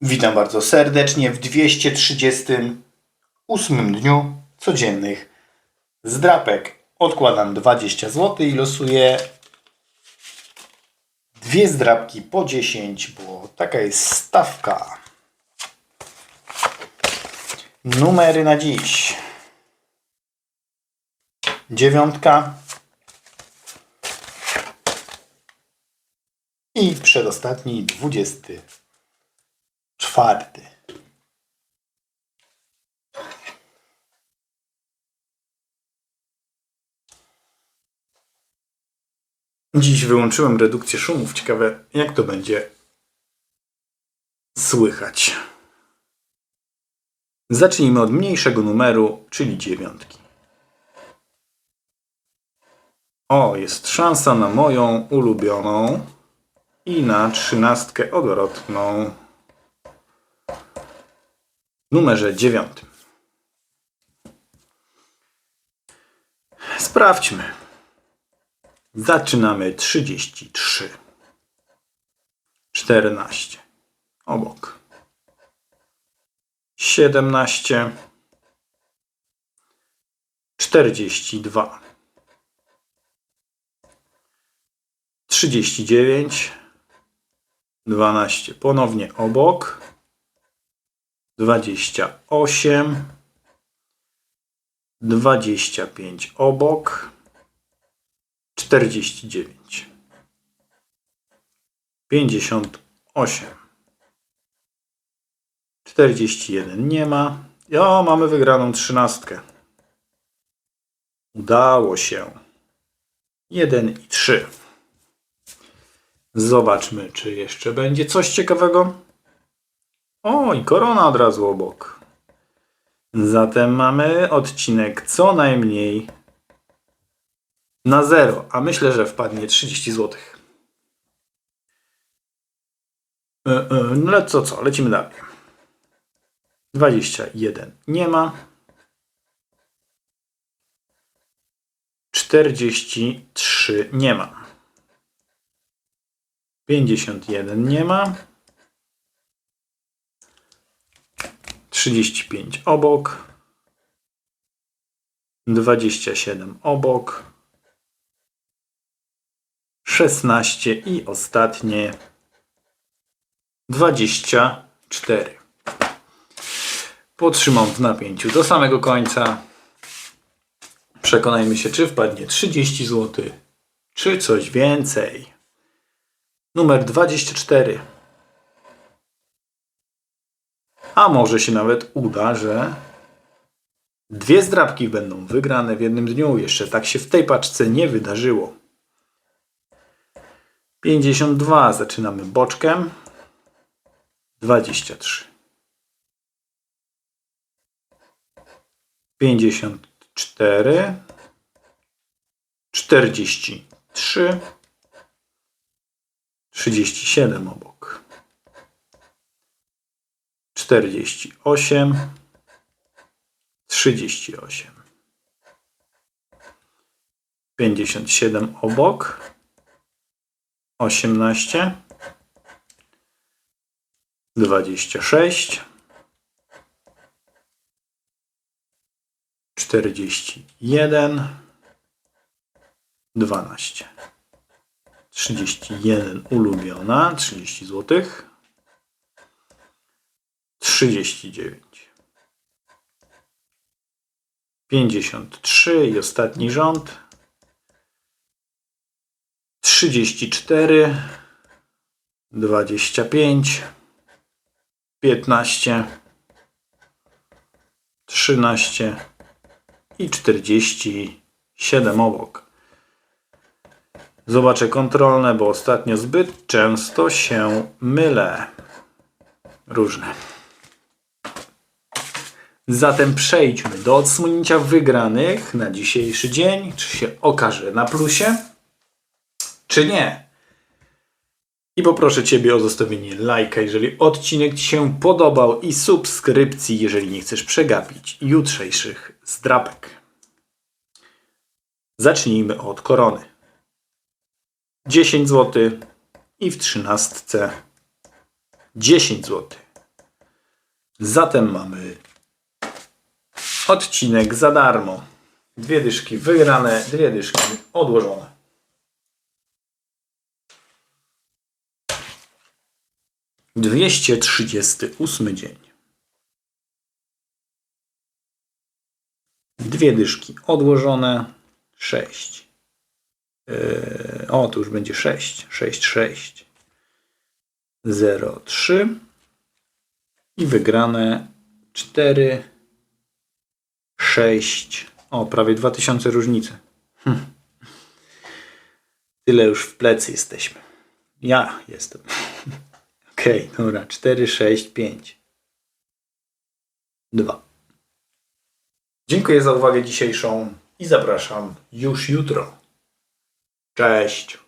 Witam bardzo serdecznie w 238 dniu codziennych zdrapek. Odkładam 20 zł i losuję dwie zdrapki po 10, bo taka jest stawka. Numery na dziś. Dziewiątka. I przedostatni, dwudziesty czwarty. Dziś wyłączyłem redukcję szumów. Ciekawe, jak to będzie słychać. Zacznijmy od mniejszego numeru, czyli dziewiątki. O, jest szansa na moją ulubioną i na trzynastkę odwrotną numerze dziewiątym. Sprawdźmy. Zaczynamy 33. 14. Obok. 17. 42. 39. 12. Ponownie obok. 28. 25 obok. 49. 58. 41 nie ma. O, mamy wygraną trzynastkę. Udało się. 1 i 3. Zobaczmy, czy jeszcze będzie coś ciekawego. O, i korona od razu obok. Zatem mamy odcinek co najmniej na zero, a myślę, że wpadnie 30 zł. No ale co, co, lecimy dalej. 21 nie ma. 43 nie ma. 51 nie ma. 35 obok. 27 obok. 16 i ostatnie 24. Potrzymam w napięciu do samego końca. Przekonajmy się, czy wpadnie 30 zł, czy coś więcej. Numer 24. A może się nawet uda, że dwie zdrabki będą wygrane w jednym dniu. Jeszcze tak się w tej paczce nie wydarzyło. 52 zaczynamy boczkiem. 23. 54. 43. 37 obok. 48. 38. 57 obok. 18, 26, 41, 12, 31 ulubiona, 30 zł, 39, 53 i ostatni rząd, 34, 25, 15, 13 i 47 obok. Zobaczę kontrolne, bo ostatnio zbyt często się mylę. Różne. Zatem przejdźmy do odsłonięcia wygranych na dzisiejszy dzień. Czy się okaże na plusie? czy nie. I poproszę Ciebie o zostawienie lajka, jeżeli odcinek Ci się podobał i subskrypcji, jeżeli nie chcesz przegapić jutrzejszych zdrapek. Zacznijmy od korony. 10 zł i w trzynastce 10 zł. Zatem mamy odcinek za darmo. Dwie dyszki wygrane, dwie dyszki odłożone. Dwieście trzydziesty ósmy dzień. Dwie dyszki odłożone. Sześć. Yy, o, tu już będzie sześć. Sześć, sześć. Zero, trzy. I wygrane cztery. Sześć. O, prawie 2000 różnicy. Hm. Tyle już w plecy jesteśmy. Ja jestem. Okej, dobra. 4, 6, 5. 2. Dziękuję za uwagę dzisiejszą i zapraszam już jutro. Cześć.